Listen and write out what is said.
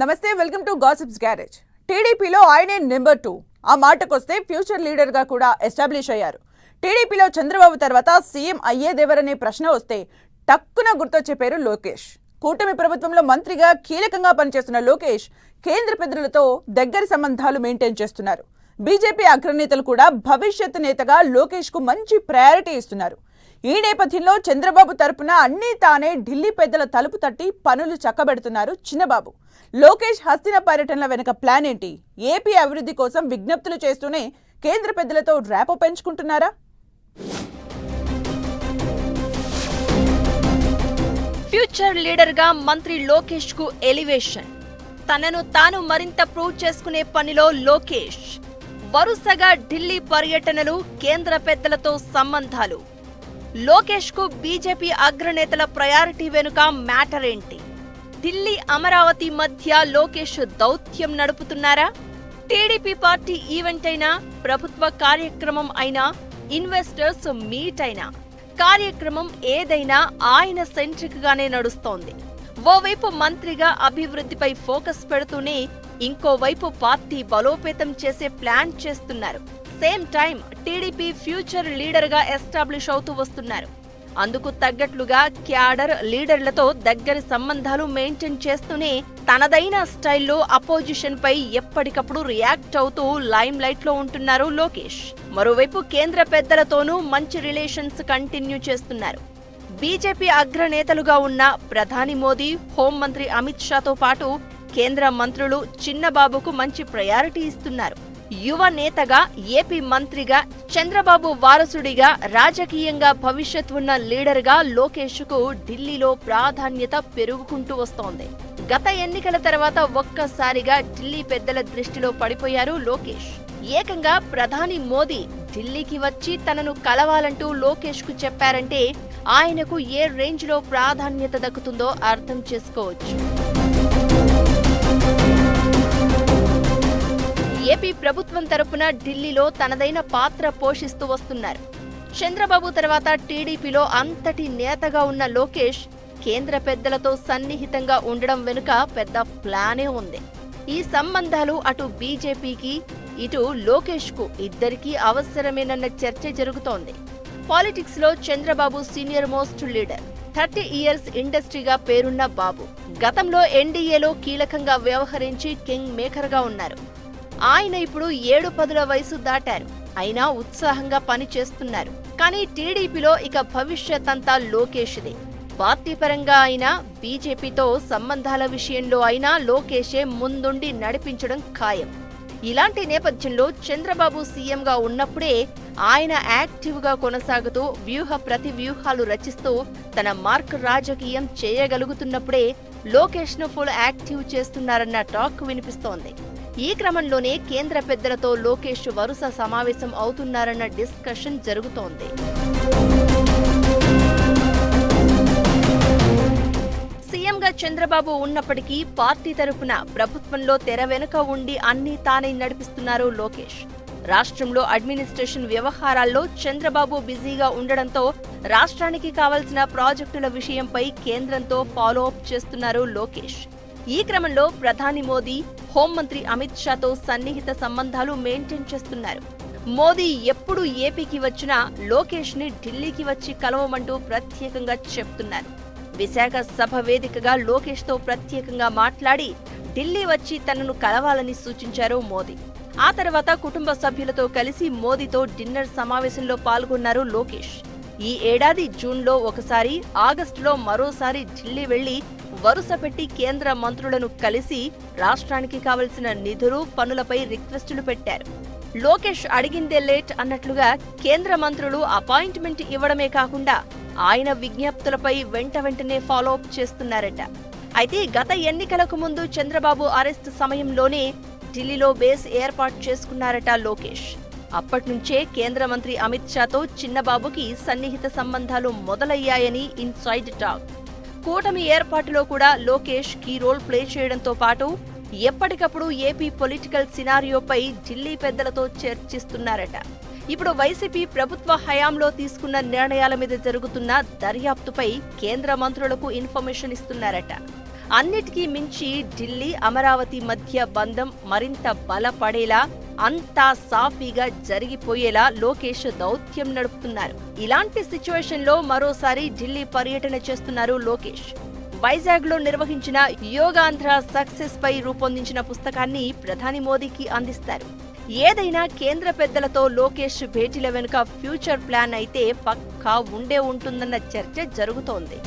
నమస్తే welcome to gossips garage. టీడీపీలో ఆయనే నెంబర్ టూ. ఆ మాటకొస్తే ఫ్యూచర్ లీడర్గా కూడా ఎస్టాబ్లిష్ అయ్యారు. టీడీపీలో చంద్రబాబు తర్వాత సీఎం అయ్యేదెవరనే ప్రశ్న వస్తే టక్కున గుర్తొచ్చే పేరు లోకేష్. కూటమి ప్రభుత్వంలో మంత్రిగా కీలకంగా పనిచేస్తున్న లోకేష్ కేంద్ర పెద్దలతో దగ్గరి సంబంధాలు మెయింటైన్ చేస్తున్నారు. బీజేపీ అగ్రనేతలు కూడా భవిష్యత్ నేతగా లోకేష్కు మంచి ప్రయారిటీ ఇస్తున్నారు. ఈ నేపథ్యంలో చంద్రబాబు తరపున అన్నీ తానే ఢిల్లీ పెద్దల తలుపు తట్టి పనులు చక్కబెడుతున్నారు చిన్నబాబు. లోకేష్ హస్తిన పర్యటనల వెనుక ప్లాన్ ఏంటి? ఏపీ అభివృద్ధి కోసం విజ్ఞప్తులు చేస్తూనే కేంద్ర పెద్దలతో ర్యాపో పెంచుకుంటున్నారా ఫ్యూచర్ లీడర్గా మంత్రి లోకేష్కు ఎలివేషన్. తనను తాను మరింత ప్రూవ్ చేసుకునే పనిలో లోకేష్. వరుసగా ఢిల్లీ పర్యటనలు కేంద్ర పెద్దలతో సంబంధాలు. లోకేష్కు బీజేపీ అగ్రనేతల ప్రయారిటీ వెనుక మ్యాటర్ ఏంటి ఢిల్లీ అమరావతి మధ్య లోకేష్ దౌత్యం నడుపుతున్నారా? టీడీపీ పార్టీ ఈవెంట్ అయినా ప్రభుత్వ కార్యక్రమం అయినా ఇన్వెస్టర్స్ మీట్ అయినా కార్యక్రమం ఏదైనా ఆయన సెంట్రిక్ గానే నడుస్తోంది. ఓవైపు మంత్రిగా అభివృద్ధిపై ఫోకస్ పెడుతూనే ఇంకోవైపు పార్టీ బలోపేతం చేసే ప్లాన్ చేస్తున్నారు. సేమ్ టైం టీడీపీ ఫ్యూచర్ లీడర్గా ఎస్టాబ్లిష్ అవుతూ వస్తున్నారు. అందుకు తగ్గట్లుగా క్యాడర్ లీడర్లతో దగ్గరి సంబంధాలు మెయింటైన్ చేస్తూనే తనదైన స్టైల్లో అపోజిషన్ పై ఎప్పటికప్పుడు రియాక్ట్ అవుతూ లైమ్ లైట్లో ఉంటున్నారు లోకేష్. మరోవైపు కేంద్ర పెద్దలతోనూ మంచి రిలేషన్స్ కంటిన్యూ చేస్తున్నారు. బీజేపీ అగ్రనేతలుగా ఉన్న ప్రధాని మోదీ హోంమంత్రి అమిత్ షాతో పాటు కేంద్ర మంత్రులు చిన్నబాబుకు మంచి ప్రయారిటీ ఇస్తున్నారు. యువ నేతగా ఏపీ మంత్రిగా చంద్రబాబు వారసుడిగా రాజకీయంగా భవిష్యత్ ఉన్న లీడర్గా లోకేష్కు ఢిల్లీలో ప్రాధాన్యత పెరుగుకుంటూ వస్తోంది. గత ఎన్నికల తర్వాత ఒక్కసారిగా ఢిల్లీ పెద్దల దృష్టిలో పడిపోయారు లోకేష్. ఏకంగా ప్రధాని మోదీ ఢిల్లీకి వచ్చి తనను కలవాలంటూ లోకేష్కు చెప్పారంటే ఆయనకు ఏ రేంజ్లో ప్రాధాన్యత దక్కుతుందో అర్థం చేసుకోవచ్చు. ఏపీ ప్రభుత్వం తరపున ఢిల్లీలో తనదైన పాత్ర పోషిస్తూ వస్తున్నారు. చంద్రబాబు తర్వాత టీడీపీలో అంతటి నేతగా ఉన్న లోకేష్ కేంద్ర పెద్దలతో సన్నిహితంగా ఉండడం వెనుక పెద్ద ప్లానే ఉంది. ఈ సంబంధాలు అటు బీజేపీకి ఇటు లోకేష్కు ఇద్దరికీ అవసరమేనన్న చర్చ జరుగుతోంది. పాలిటిక్స్లో Chandrababu senior most leader thirty years ఇండస్ట్రీగా పేరున్న బాబు గతంలో ఎన్డీఏలో కీలకంగా వ్యవహరించి కింగ్ మేకర్గా ఉన్నారు. ఆయన ఇప్పుడు ఏడు పదుల వయసు దాటారు. అయినా ఉత్సాహంగా పని చేస్తున్నారు కానీ టీడీపీలో ఇక భవిష్యత్ అంతా లోకేష్దే. పార్టీ పరంగా అయినా బీజేపీతో సంబంధాల విషయంలో అయినా లోకేషే ముందుండి నడిపించడం ఖాయం. ఇలాంటి నేపథ్యంలో చంద్రబాబు సీఎంగా ఉన్నప్పుడే ఆయన యాక్టివ్గా కొనసాగుతూ వ్యూహ ప్రతి వ్యూహాలు రచిస్తూ తన మార్క్ రాజకీయం చేయగలుగుతున్నప్పుడే లోకేష్ను ఫుల్ యాక్టివ్ చేస్తున్నారన్న టాక్ వినిపిస్తోంది. ఈ క్రమంలోనే కేంద్ర పెద్దలతో లోకేష్ వరుస సమావేశం అవుతున్నారన్న డిస్కషన్ జరుగుతోంది. సీఎంగా చంద్రబాబు ఉన్నప్పటికీ పార్టీ తరపున ప్రభుత్వంలో తెర వెనుక ఉండి అన్ని తానే నడిపిస్తున్నారు లోకేష్. రాష్ట్రంలో అడ్మినిస్ట్రేషన్ వ్యవహారాల్లో చంద్రబాబు బిజీగా ఉండడంతో రాష్ట్రానికి కావలసిన ప్రాజెక్టుల విషయంపై కేంద్రంతో ఫాలో అప్ చేస్తున్నారు లోకేష్. ఈ క్రమంలో ప్రధాని మోదీ హోంమంత్రి అమిత్ షాతో సన్నిహిత సంబంధాలు మెయింటైన్ చేస్తున్నారు. మోదీ ఎప్పుడు ఏపీకి వచ్చినా లోకేష్ని ఢిల్లీకి వచ్చి కలవమంటూ ప్రత్యేకంగా చెప్తున్నారు. విశాఖ సభ వేదికగా లోకేష్తో ప్రత్యేకంగా మాట్లాడి ఢిల్లీ వచ్చి తనను కలవాలని సూచించారు మోదీ. ఆ తర్వాత కుటుంబ సభ్యులతో కలిసి మోదీతో డిన్నర్ సమావేశంలో పాల్గొన్నారు లోకేష్. ఈ ఏడాది జూన్లో ఒకసారి ఆగస్టులో మరోసారి ఢిల్లీ వెళ్ళి వరుస పెట్టి కేంద్ర మంత్రులను కలిసి రాష్ట్రానికి కావలసిన నిధులు పనులపై రిక్వెస్టులు పెట్టారు. లోకేష్ అడిగిందే లేట్ అన్నట్లుగా కేంద్ర మంత్రులు అపాయింట్మెంట్ ఇవ్వడమే కాకుండా ఆయన విజ్ఞప్తులపై వెంట వెంటనే ఫాలో అప్ చేస్తున్నారట. అయితే గత ఎన్నికలకు ముందు చంద్రబాబు అరెస్ట్ సమయంలోనే ఢిల్లీలో బేస్ ఏర్పాటు చేసుకున్నారట లోకేష్. అప్పట్నుంచే కేంద్ర మంత్రి అమిత్ షాతో చిన్నబాబుకి సన్నిహిత సంబంధాలు మొదలయ్యాయని ఇన్సైడ్ టాక్. కూటమి ఏర్పాటులో కూడా లోకేష్ కీ రోల్ ప్లే చేయడంతో పాటు ఎప్పటికప్పుడు ఏపీ పొలిటికల్ సినారియోపై ఢిల్లీ పెద్దలతో చర్చిస్తున్నారట. ఇప్పుడు వైసీపీ ప్రభుత్వ హయాంలో తీసుకున్న నిర్ణయాల మీద జరుగుతున్న దర్యాప్తుపై కేంద్ర మంత్రులకు ఇన్ఫర్మేషన్ ఇస్తున్నారట. అన్నిటికీ మించి ఢిల్లీ అమరావతి మధ్య బంధం మరింత బలపడేలా అంతా సాఫీగా జరిగిపోయేలా లోకేష్ దౌత్యం నడుపుతున్నారు. ఇలాంటి సిచ్యువేషన్లో మరోసారి ఢిల్లీ పర్యటన చేస్తున్నారు లోకేష్. వైజాగ్లో నిర్వహించిన యోగాంధ్ర సక్సెస్ పై రూపొందించిన పుస్తకాన్ని ప్రధాని మోదీకి అందిస్తారు. ఏదైనా కేంద్ర పెద్దలతో లోకేష్ భేటీల వెనుక ఫ్యూచర్ ప్లాన్ అయితే పక్కా ఉండే ఉంటుందన్న చర్చ జరుగుతోంది.